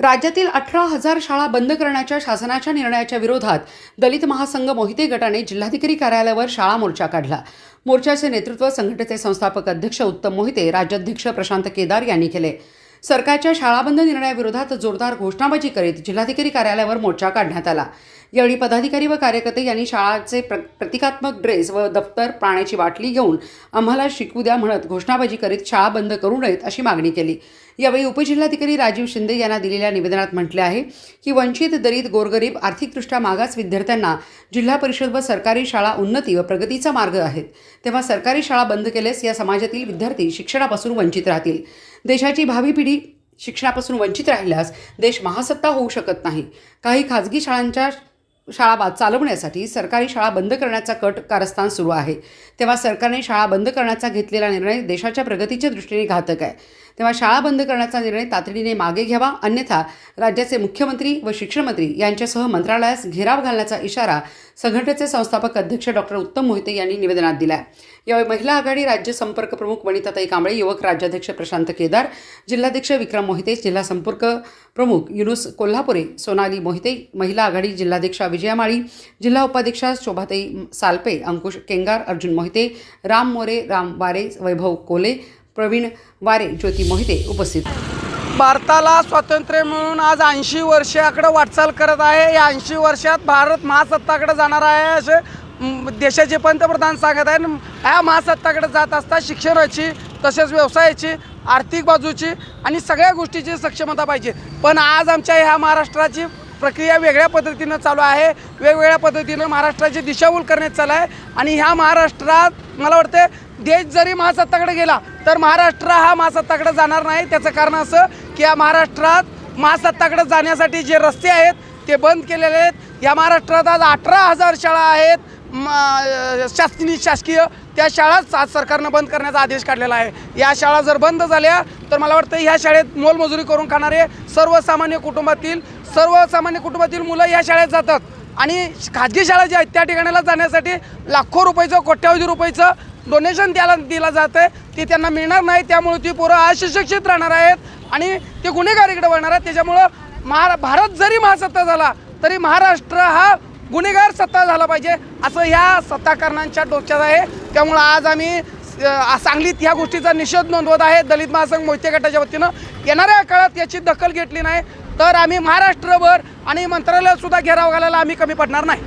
राज्यातील अठरा हजार शाळा बंद करण्याच्या शासनाच्या निर्णयाच्या विरोधात दलित महासंघ मोहिते गटाने जिल्हाधिकारी कार्यालयावर शाळा मोर्चा काढला. मोर्चाचे नेतृत्व संघटनेचे संस्थापक अध्यक्ष उत्तम मोहिते राज्याध्यक्ष प्रशांत केदार यांनी केले. सरकारच्या शाळाबंद निर्णयाविरोधात जोरदार घोषणाबाजी करीत जिल्हाधिकारी कार्यालयावर मोर्चा काढण्यात आला. यावेळी पदाधिकारी व कार्यकर्ते यांनी शाळाचे प्र प्रतिकात्मक ड्रेस व दफ्तर पाण्याची बाटली घेऊन आम्हाला शिकू द्या म्हणत घोषणाबाजी करीत शाळा बंद करू नयेत अशी मागणी केली. यावेळी उपजिल्हाधिकारी राजीव शिंदे यांना दिलेल्या निवेदनात म्हटले आहे की वंचित दलित गोरगरीब आर्थिकदृष्ट्या मागास विद्यार्थ्यांना जिल्हा परिषद व सरकारी शाळा उन्नती व प्रगतीचा मार्ग आहेत. तेव्हा सरकारी शाळा बंद केल्यास या समाजातील विद्यार्थी शिक्षणापासून वंचित राहतील. देशाची भावी पिढी शिक्षणापासून वंचित राहिल्यास देश महासत्ता होऊ शकत नाही. काही खाजगी शाळांच्या शाळा बा चालवण्यासाठी सरकारी शाळा बंद करण्याचा कट कारस्थान सुरू आहे. तेव्हा सरकारने शाळा बंद करण्याचा घेतलेला निर्णय देशाच्या प्रगतीच्या दृष्टीने घातक आहे. तेव्हा शाळा बंद करण्याचा निर्णय तातडीने मागे घ्यावा. अन्यथा राज्याचे मुख्यमंत्री व शिक्षणमंत्री यांच्यासह मंत्रालयास घेराव घालण्याचा इशारा संघटनेचे संस्थापक अध्यक्ष डॉक्टर उत्तम मोहिते यांनी निवेदनात दिला आहे यावेळी महिला आघाडी राज्य संपर्क प्रमुख वनिताताई कांबळे युवक राज्याध्यक्ष प्रशांत केदार जिल्हाध्यक्ष विक्रम मोहिते जिल्हा संपर्क प्रमुख युनुस कोल्हापुरे सोनाली मोहिते महिला आघाडी जिल्हाध्यक्षा विजया माळी जिल्हा उपाध्यक्षा शोभाताई सालपे अंकुश केंगार अर्जुन मोहिते राम मोरे राम वारे वैभव कोले प्रवीण वारे ज्योती मोहिते उपस्थित. भारताला स्वातंत्र्य मिळून आज ऐंशी वर्षाकडे वाटचाल करत आहे. या ऐंशी वर्षात भारत महासत्ताकडे जाणार आहे असे देशाचे पंतप्रधान सांगत आहे ह्या महासत्ताकडे जात असता शिक्षणाची तसेच व्यवसायाची आर्थिक बाजूची आणि सगळ्या गोष्टीची सक्षमता पाहिजे. पण आज आमच्या ह्या महाराष्ट्राची प्रक्रिया वेगळ्या पद्धतीनं चालू आहे. वेगवेगळ्या पद्धतीनं महाराष्ट्राची दिशाभूल करण्यात चालू आहे. आणि ह्या महाराष्ट्रात मला वाटते देश जरी महासत्ताकडे गेला तर महाराष्ट्र हा महासत्ताकडे जाणार नाही. त्याचं कारण असं की या महाराष्ट्रात महासत्ताकडे जाण्यासाठी जे रस्ते आहेत ते बंद केलेले आहेत. या महाराष्ट्रात आज अठरा हजार शाळा आहेत. म- शासकीय शासकीय त्या शाळाच आज सरकारनं बंद करण्याचा आदेश काढलेला आहे. या शाळा जर बंद झाल्या तर मला वाटतं ह्या शाळेत मोलमजुरी करून खाणारे सर्वसामान्य कुटुंबातील सर्वसामान्य कुटुंबातील मुलं या शाळेत जातात. आणि खाजगी शाळा ज्या आहेत त्या ठिकाणाला जाण्यासाठी लाखो रुपयाचं कोट्यावधी रुपयाचं डोनेशन त्याला दिलं जातं आहे ते त्यांना मिळणार नाही त्यामुळे ती पोरं अशिक्षित राहणार आहेत. आणि ते गुन्हेगारीकडे वळणार आहेत. त्याच्यामुळं महा भारत जरी महासत्ता झाला तरी महाराष्ट्र हा गुन्हेगार सत्ता झाला पाहिजे. असं ह्या सत्ताकारणांच्या डोक्यात आहे. त्यामुळं आज आम्ही सांगलीत ह्या गोष्टीचा निषेध नोंदवत आहे. दलित महासंघ मोहिते गटाच्या वतीनं येणाऱ्या काळात याची दखल घेतली नाही. तर आम्ही महाराष्ट्रभर आणि मंत्रालयात सुद्धा घेराव घालायला आम्ही कमी पडणार नाही.